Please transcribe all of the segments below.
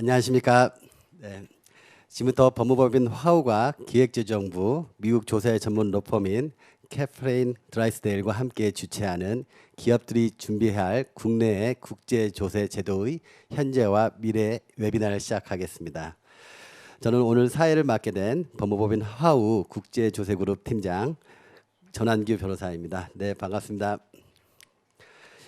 안녕하십니까. 네. 지금부터 법무법인 화우가 기획재정부 미국 조세 전문 로펌인 캐프레인 드라이스데일과 함께 주최하는 기업들이 준비해야 할 국내의 국제 조세 제도의 현재와 미래 웨비나를 시작하겠습니다. 저는 오늘 사회를 맡게 된 법무법인 화우 국제조세그룹 팀장 전한규 변호사입니다. 네, 반갑습니다.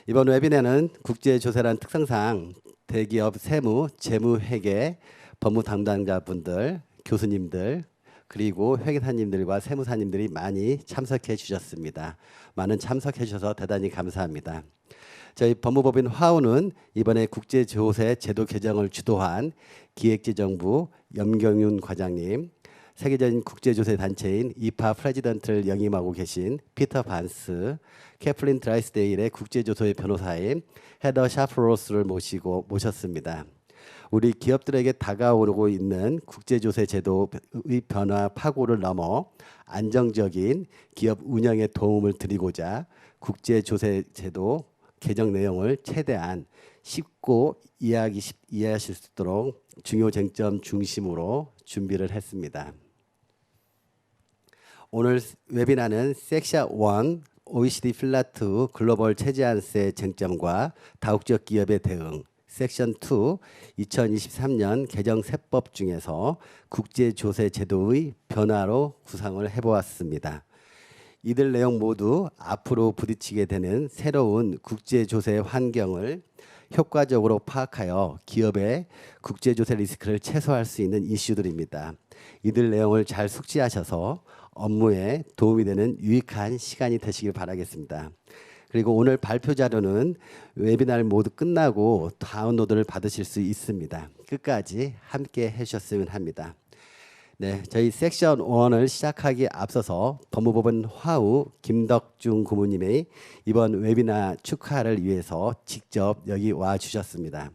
이번 웨비나는 국제조세란 특성상 대기업 세무, 재무회계, 법무 담당자분들, 교수님들, 그리고 회계사님들과 세무사님들이 많이 참석해 주셨습니다. 많은 참석해 주셔서 대단히 감사합니다. 저희 법무법인 화우는 이번에 국제조세 제도 개정을 주도한 기획재정부 염경윤 과장님, 세계적인 국제조세 단체인 이파 프레지던트를 영임하고 계신 피터 반스, 캐플린 드라이스데일의 국제조세 변호사인 헤더 샤프로스를 모시고 모셨습니다. 우리 기업들에게 다가오고 있는 국제조세 제도의 변화 파고를 넘어 안정적인 기업 운영에 도움을 드리고자 국제조세 제도 개정 내용을 최대한 쉽고 이해하기 쉽, 이해하실 수 있도록 중요 쟁점 중심으로 준비를 했습니다. 오늘 웨비나는 섹션 1 OECD 플라트 글로벌 체제안세 쟁점과 다국적 기업의 대응 섹션 2 2023년 개정 세법 중에서 국제 조세 제도의 변화로 구상을 해보았습니다. 이들 내용 모두 앞으로 부딪히게 되는 새로운 국제 조세 환경을 효과적으로 파악하여 기업의 국제 조세 리스크를 최소화할 수 있는 이슈들입니다. 이들 내용을 잘 숙지하셔서 업무에 도움이 되는 유익한 시간이 되시길 바라겠습니다. 그리고 오늘 발표 자료는 웨비나를 모두 끝나고 다운로드를 받으실 수 있습니다. 끝까지 함께 해주셨으면 합니다. 네, 저희 섹션 1을 시작하기 앞서서 법무법원 화우 김덕중 고모님의 이번 웨비나 축하를 위해서 직접 여기 와 주셨습니다.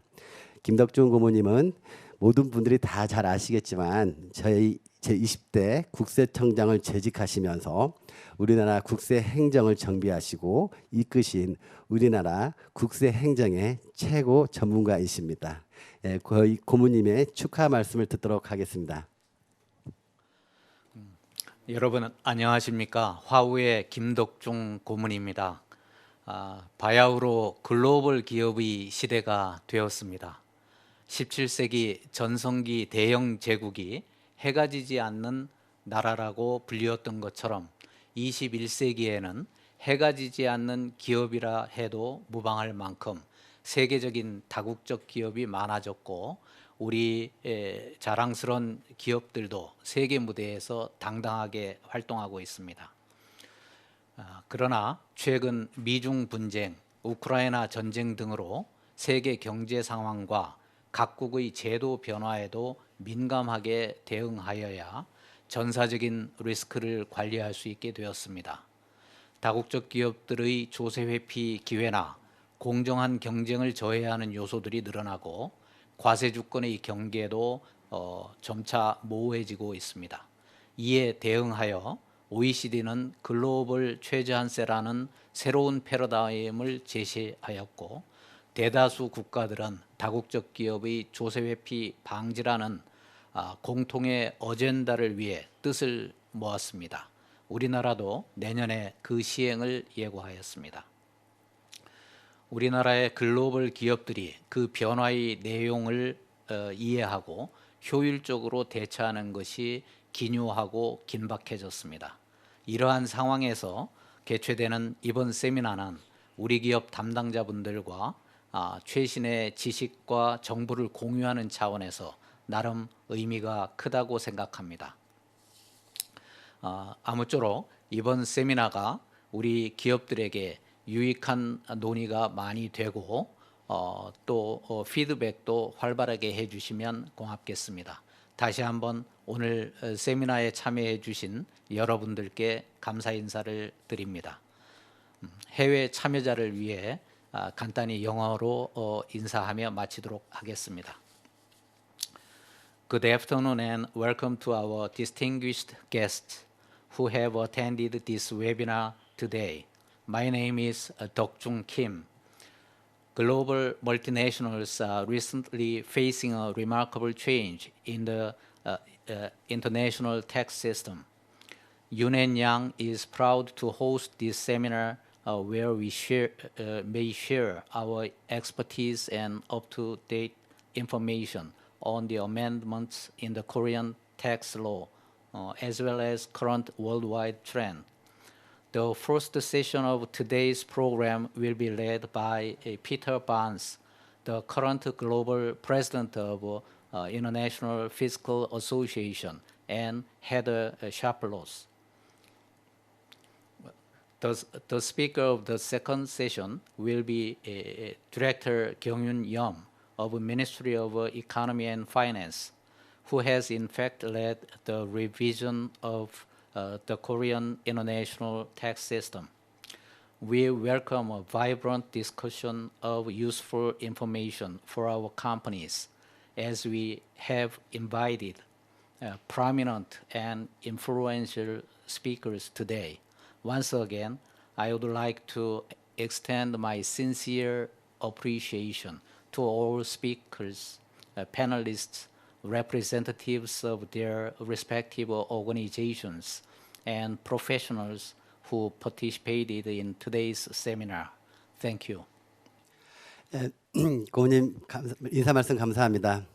김덕중 고모님은 모든 분들이 다 잘 아시겠지만 저희 제20대 국세청장을 재직하시면서 우리나라 국세 행정을 정비하시고 이끄신 우리나라 국세 행정의 최고 전문가이십니다. 예, 거의 고모님의 축하 말씀을 듣도록 하겠습니다. 여러분 안녕하십니까 화우의 김덕중 고문입니다. 아, 바야흐로 글로벌 기업의 시대가 되었습니다. 17세기 전성기 대형 제국이 해가 지지 않는 나라라고 불리웠던 것처럼 21세기에는 해가 지지 않는 기업이라 해도 무방할 만큼 세계적인 다국적 기업이 많아졌고 우리 자랑스러운 기업들도 세계 무대에서 당당하게 활동하고 있습니다. 아, 그러나 최근 미중 분쟁, 우크라이나 전쟁 등으로 세계 경제 상황과 각국의 제도 변화에도 민감하게 대응하여야 전사적인 리스크를 관리할 수 있게 되었습니다. 다국적 기업들의 조세 회피 기회나 공정한 경쟁을 저해하는 요소들이 늘어나고 과세 주권의 경계도 어, 점차 모호해지고 있습니다. 이에 대응하여 OECD는 글로벌 최저한세라는 새로운 패러다임을 제시하였고 대다수 국가들은 다국적 기업의 조세 회피 방지라는 아, 공통의 어젠다를 위해 뜻을 모았습니다. 우리나라도 내년에 그 시행을 예고하였습니다. 우리나라의 글로벌 기업들이 그 변화의 내용을 어, 이해하고 효율적으로 대처하는 것이 기묘하고 긴박해졌습니다. 이러한 상황에서 개최되는 이번 세미나는 우리 기업 담당자분들과 아, 최신의 지식과 정보를 공유하는 차원에서 나름 의미가 크다고 생각합니다. 아, 아무쪼록 이번 세미나가 우리 기업들에게 유익한 논의가 많이 되고 어, 또 어, 피드백도 활발하게 해주시면 고맙겠습니다. 다시 한번 오늘 어, 세미나에 참여해 주신 여러분들께 감사 인사를 드립니다. 음, 해외 참여자를 위해 아, 간단히 영어로 어, 인사하며 마치도록 하겠습니다. Good afternoon and welcome to our distinguished guests who have attended this webinar today. My name is uh, Dokjung Kim. Global multinationals are recently facing a remarkable change in the uh, uh, international tax system. Yunen Yang is proud to host this seminar uh, where we share, uh, may share our expertise and up-to-date information on the amendments in the Korean tax law, uh, as well as current worldwide trend. The first session of today's program will be led by uh, Peter Barnes, the current global president of uh, International Fiscal Association and Heather Sharpless. The, the speaker of the second session will be uh, Director Kyung-yun Yum of Ministry of Economy and Finance, who has in fact led the revision of uh, the Korean international tax system. We welcome a vibrant discussion of useful information for our companies as we have invited uh, prominent and influential speakers today. Once again, I would like to extend my sincere appreciation to all speakers, uh, panelists, representatives of their respective organizations, and professionals who participated in today's seminar. Thank you. 고모님 감사- 인사 말씀 감사합니다.